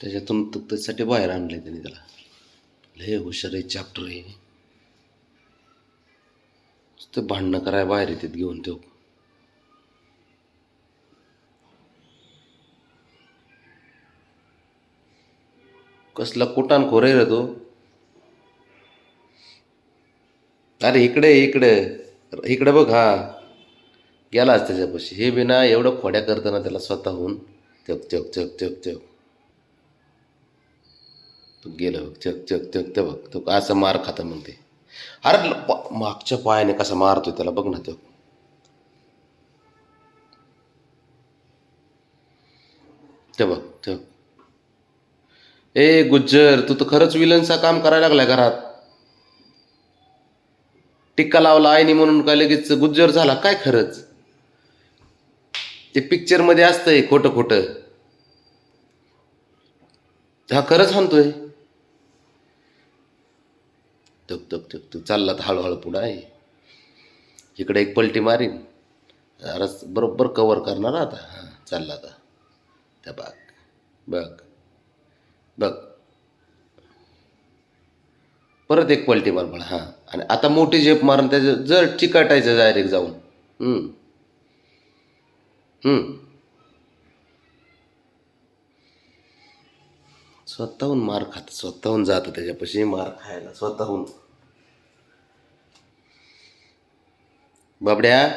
त्याच्यातून त्यासाठी बाहेर आणले त्यांनी त्याला. लय हुशार आहे चॅप्टर आहे. ते भांडणं कराय बाहेर येते घेऊन ठेव कसला कुटान खोर रे तो. अरे इकडे इकडे. इकडे बघ हा. गेलाच त्याच्यापाशी. हे बिना एवढं खोड्या करताना त्याला स्वतःहून चक चक चक चक चक. तो गेलं बघ चक चक चक ते बघ. तो असं मार खाता मग ते अरे मागच्या पायाने कसा मारतोय त्याला बघ ना तो. ते बघ ते ए गुज्जर तू तर खरंच विलनचा काम करायला लागलाय घरात. टिक्का लावला आईनी म्हणून काय लगेच गुज्जर झाला? काय खरंच? ते पिक्चरमध्ये असतंय खोटं खोटं. हा खरंच म्हणतोय धक धक धक तू चालला तर हळूहळू पुढं आहे इकडे एक पलटी मारीन. रस बरोबर कवर करणार आता. हां चालला आता. त्या बघ बघ बघ. परत एक पलटी मार मला हां. आणि आता मोठी झेप मारून त्याचं जर चिकाटायचं डायरेक्ट जाऊन. स्वतःहून मार खात स्वतःहून जातं त्याच्यापाशी मार खायला स्वतःहून. बाबड्या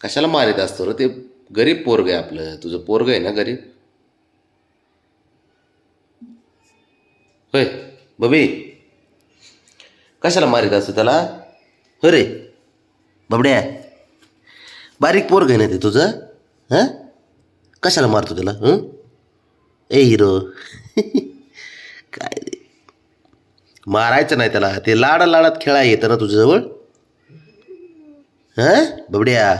कशाला मारित असतो रे? ते गरीब पोरग आहे आपलं. तुझं पोरग आहे ना गरीब? होय बबी. कशाला मारित असतो त्याला? हो रे बाबड्या. बारीक पोर घेण्यात ना ते तुझं हां? कशाला मारतो त्याला हं? ए हिरो. काय रे? मारायचं नाही त्याला. ते लाडा लाडात खेळा येतं ना तुझ्याजवळ. हां? बबड्या.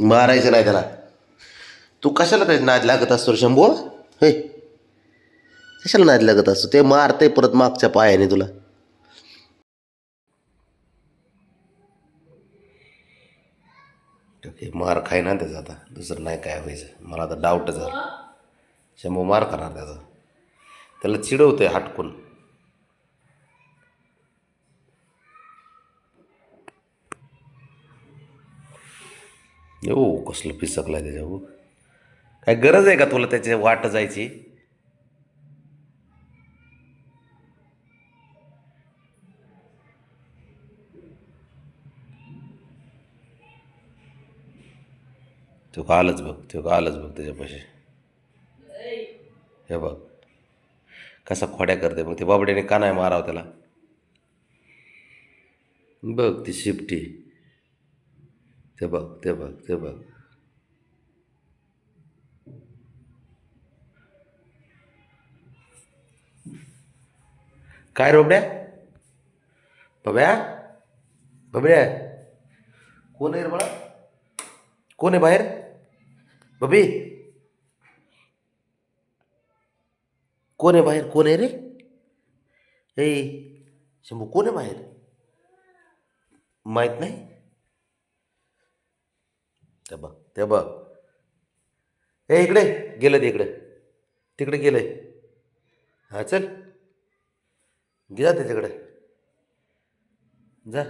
मारायचं नाही त्याला. तू कशाला त्याच्या नाद लागत असतो शंभो शंभू? हे कशाला नाद लागत असतो? ते मारते परत मागच्या पायाने तुला. ठीक आहे मार खाय ना त्याचा आता. दुसरं नाही काय व्हायचं. मला आता डाऊटच आहे शंभू मार करणार त्याचा. त्याला चिडवतोय हटकून. हो कसलं पिसकलं आहे त्याच्या काय गरज आहे का तुला त्याची वाट जायची? तो कालच आलंच बघ तो कालच आलंच बघ त्याच्यापाशी. हे बघ. कसा खोड्या करते मग ते बाबड्याने का नाही मारावं त्याला? बघ ती शिपटी. ते बघ ते बघ ते बघ. काय रोबड्या बब्या बबड्या? कोण आहे रे बाळा? कोण आहे बाहेर? बबी। कोण आहे बाहेर? कोण आहे रे? ए शंभू कोण आहे बाहेर? माहीत नाही? ते बघ ते बघ. ए इकडे गेलं ते इकडे. तिकडे गेलंय हा चल. गे जा त्याच्याकडे जा.